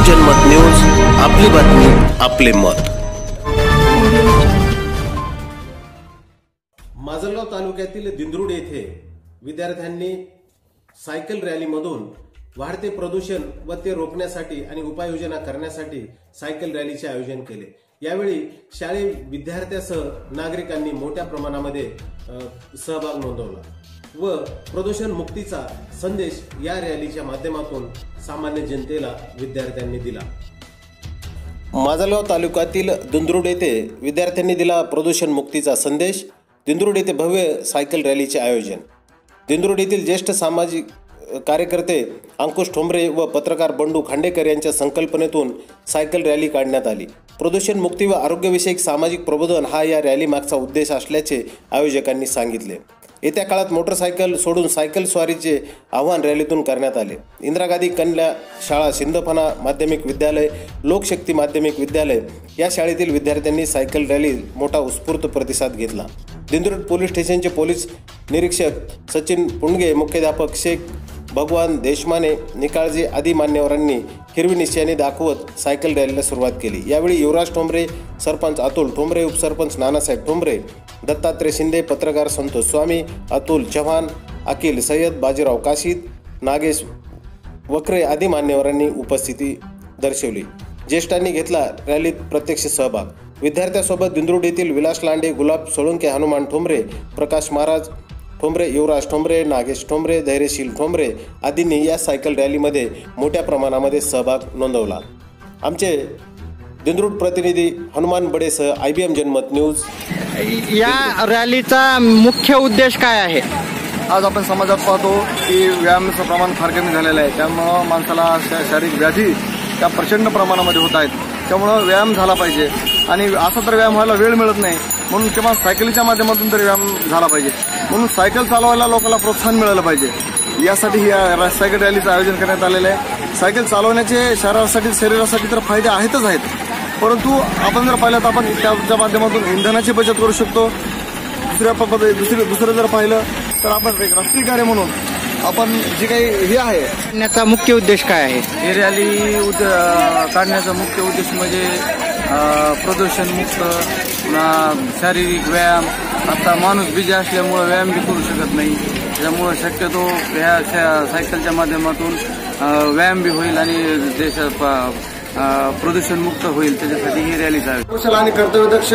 आम जनमत न्यूज आपली बातमी आपले मत. माजलगाव तालुक्यातील दिंद्रुड येथे विद्यार्थ्यांनी सायकल रॅलीमधून वाढते प्रदूषण व ते रोखण्यासाठी आणि उपाययोजना करण्यासाठी सायकल रॅलीचे आयोजन केले. यावेळी शाळेत विद्यार्थ्यासह नागरिकांनी मोठ्या प्रमाणामध्ये सहभाग नोंदवला व प्रदूषण मुक्तीचा संदेश या रॅलीच्या माध्यमातून सामान्य जनतेला विद्यार्थ्यांनी दिला. माजलगाव तालुक्यातील दुंदरुड येथे विद्यार्थ्यांनी दिला प्रदूषण मुक्तीचा संदेश. दिंदरुड येथे भव्य सायकल रॅलीचे आयोजन. दिंदरुड येथील ज्येष्ठ सामाजिक कार्यकर्ते अंकुश ठोंबरे व पत्रकार बंडू खांडेकर यांच्या संकल्पनेतून सायकल रॅली काढण्यात आली. प्रदूषण मुक्ती व आरोग्यविषयक सामाजिक प्रबोधन हा या रॅलीमागचा उद्देश असल्याचे आयोजकांनी सांगितले. येत्या काळात मोटरसायकल सोडून सायकल स्वारीचे आव्हान रॅलीतून करण्यात आले. इंदिरा गांधी कन्या शाळा सिंदफणा माध्यमिक विद्यालय लोकशक्ती माध्यमिक विद्यालय या शाळेतील विद्यार्थ्यांनी सायकल रॅली मोठा उत्स्फूर्त प्रतिसाद घेतला. दिंदुरट पोलीस स्टेशनचे पोलीस निरीक्षक सचिन पुंडगे मुख्याध्यापक शेख भगवान देशमाने निकाळजे आदी मान्यवरांनी हिरवी निश्चयाने दाखवत सायकल रॅलीला सुरुवात केली. यावेळी युवराज ठोंबरे सरपंच अतुल ठोंबरे उपसरपंच नानासाहेब ठोंबरे दत्तात्रय शिंदे पत्रकार संतोष स्वामी अतुल चव्हाण अखिल सय्यद बाजीराव काशीद नागेश वक्रे आदी मान्यवरांनी उपस्थिती दर्शवली. ज्येष्ठांनी घेतला रॅलीत प्रत्यक्ष सहभाग. विद्यार्थ्यासोबत दिंद्रुड येथील विलास लांडे गुलाब सोळंके हनुमान ठोंबरे प्रकाश महाराज ठोंबरे युवराज ठोंबरे नागेश ठोंबरे धैर्यशील ठोंबरे आदींनी या सायकल रॅलीमध्ये मोठ्या प्रमाणामध्ये सहभाग नोंदवला. आमचे दिंद्रुड प्रतिनिधी Hanuman बडेसह I B M Janmat news. या रॅलीचा मुख्य उद्देश काय आहे? आज आपण समाजात पाहतो की व्यायामाचं प्रमाण फार कमी झालेलं आहे. त्यामुळं माणसाला शारीरिक व्याधी त्या प्रचंड प्रमाणामध्ये होत आहेत. त्यामुळं व्यायाम झाला पाहिजे. आणि असा तर व्यायाम व्हायला वेळ मिळत नाही. म्हणून किंवा सायकलीच्या माध्यमातून तरी व्यायाम झाला पाहिजे. म्हणून सायकल चालवायला लोकांना प्रोत्साहन मिळालं पाहिजे. यासाठी ही सायकल रॅलीचं आयोजन करण्यात आलेलं आहे. सायकल चालवण्याचे शरीरासाठी शरीरासाठी तर फायदे आहेतच आहेत. परंतु आपण जर पाहिलं तर आपण त्याच्या माध्यमातून इंधनाची बचत करू शकतो. दुसऱ्या पद्धती दुसरं दुसरं जर पाहिलं तर आपण एक राष्ट्रीय कार्य म्हणून आपण जे काही हे आहे. काढण्याचा मुख्य उद्देश काय आहे? ही रॅली काढण्याचा मुख्य उद्देश म्हणजे प्रदूषणमुक्त पुन्हा शारीरिक व्यायाम. आता माणूस बिजी असल्यामुळं व्यायाम बी करू शकत नाही. त्यामुळं शक्यतो ह्या शा- सायकलच्या माध्यमातून व्यायाम बी होईल आणि देश प्रदूषणमुक्त होईल. त्याच्यासाठी ही रॅली आहे कुशल आणि कर्तव्यदक्ष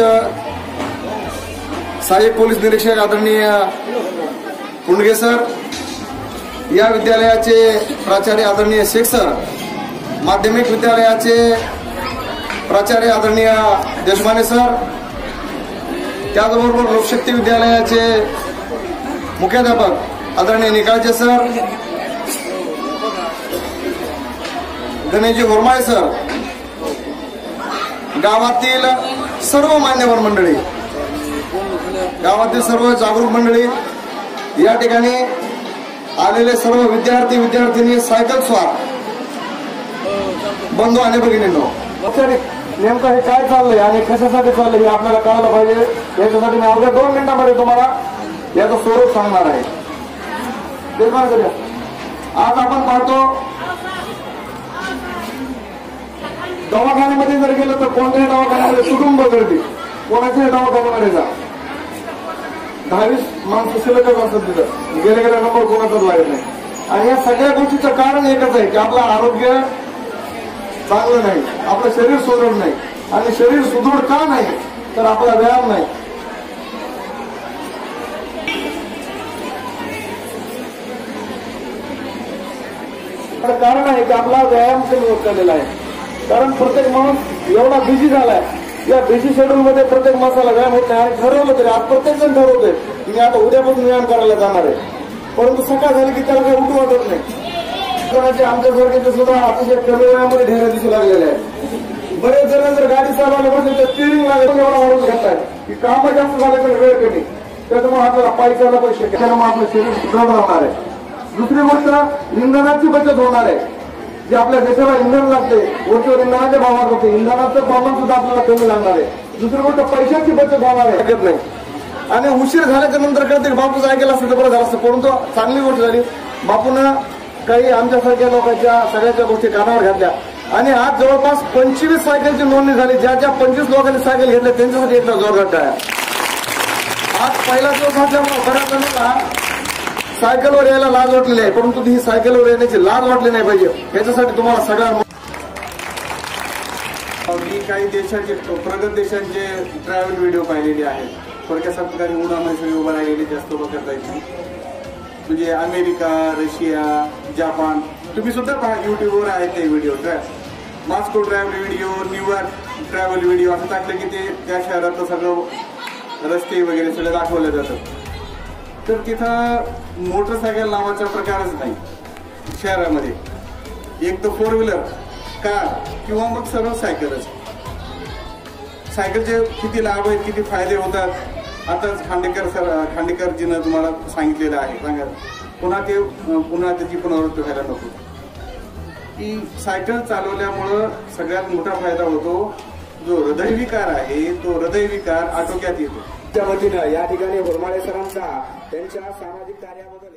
सहाय्यक पोलीस निरीक्षक आदरणीय पुंडगे सर या विद्यालयाचे प्राचार्य आदरणीय शेख सर माध्यमिक विद्यालयाचे प्राचार्य आदरणीय देशमाने सर त्याचबरोबर लोकशक्ती विद्यालयाचे मुख्याध्यापक आदरणीय निकाळचे सर गणेशजी गोरमाळे सर गावातील सर्व मान्यवर मंडळी गावातील सर्व जागरूक मंडळी या ठिकाणी आलेले सर्व विद्यार्थी विद्यार्थिनी सायकल स्वार बंधू आणि भगिनींनो. नेमकं हे काय चाललंय आणि कशासाठी चाललंय हे आपल्याला कळायला पाहिजे. याच्यासाठी मी अवघ्या दोन मिनिटांमध्ये तुम्हाला याचं स्वरूप सांगणार आहे. ते आज आपण पाहतो दवाखान्यामध्ये जर गेलं तर कोणत्याही दवाखान्यामध्ये कुटुंब गर्दी. कोणाच्याही दवाखान्यामध्ये जा. दहावीस माणसं शिल्लकच असतात तिथं. गेले गेले नंबर कोणाचाच लागत नाही. आणि या सगळ्या गोष्टीचं कारण एकच आहे की आपलं आरोग्य चांगलं नाही. आपलं शरीर सुदृढ नाही. आणि शरीर सुदृढ का नाही तर आपला व्यायाम नाही. कारण आहे की आपला व्यायाम कमी होत चाललेला आहे. कारण प्रत्येक माणूस एवढा बिझी झालाय. या बिझी शेड्यूल मध्ये प्रत्येक माणसाला व्यायाम होत नाही आणि ठरवलं तरी आज प्रत्येक जण ठरवतोय मी आता उद्यापासून व्यायाम करायला जाणार आहे. परंतु सकाळ झाली की त्याला काही उठू वाटत नाही. कोणाचे आमच्यासारखे सुद्धा अतिशय कमी वेळामध्ये ढेऱ्या दिसू लागलेले आहेत. बरेच जण जर गाडी चालवायला म्हणजे तर स्टिअरिंग लागेल एवढा वाढवून घेतात की काम जास्त झालं तर वेळ कमी. त्याच्यामुळे आपल्याला पाय चालला पैसे त्याच्यामुळे आपलं शरीर सुदृढ राहणार आहे. दुसरी गोष्ट इंधनाची बचत होणार आहे. जे आपल्या देशाला इंधन लागते वरच्यावर इंधनाच्या भावात होते. इंधनाचं प्रमाण सुद्धा आपल्याला कमी लागणार आहे. दुसरी गोष्ट पैशाची बचत होणार आहे. ऐकत नाही. आणि उशीर झाल्याच्यानंतर कळते की बापूचं ऐकायला असतं तर बरं झालं असतं. परंतु चांगली गोष्ट झाली. बापून काही आमच्यासारख्या लोकांच्या सगळ्याच्या गोष्टी कानावर घातल्या. आणि आज जवळपास पंचवीस सायकलची नोंदणी झाली. ज्या ज्या पंचवीस लोकांनी सायकल घेतल्या त्यांच्यासाठी एकदा जोरदार आहे आज पहिला दिवस असल्यामुळे बऱ्याच जणांना सायकलवर यायला लाज वाटलेली आहे परंतु ही सायकलवर येण्याची लाज वाटली नाही पाहिजे. याच्यासाठी तुम्हाला सगळ्या मी काही देशाचे प्रगत देशांचे ट्रॅव्हल व्हिडिओ पाहिलेले आहेत. थोडक्या सरकारी उन्हामध्ये सगळे राहिलेली राहिलेले जास्त करता जायचे. म्हणजे अमेरिका रशिया जपान तुम्ही सुद्धा पहा युट्यूबवर आहेत ते video Moscow travel video New York travel video असं टाकलं की ते त्या शहरातलं सगळं रस्ते वगैरे सगळं दाखवलं जातं. तर तिथं मोटरसायकल नावाचा प्रकारच नाही शहरामध्ये. एक तर फोर व्हीलर कार किंवा मग सर्व सायकलच सायकलचे किती लाभ आहेत किती फायदे होतात आताच खांडेकर सर खांडेकरजीनं तुम्हाला सांगितलेलं आहे. सांगा पुन्हा ते पुन्हा त्याची पुनरावृत्ती व्हायला नको. की सायकल चालवल्यामुळं सगळ्यात मोठा फायदा होतो जो हृदयविकार आहे तो हृदयविकार आटोक्यात येतो. त्या वतीनं या ठिकाणी होरमाळे सरांचा त्यांच्या सामाजिक कार्याबद्दल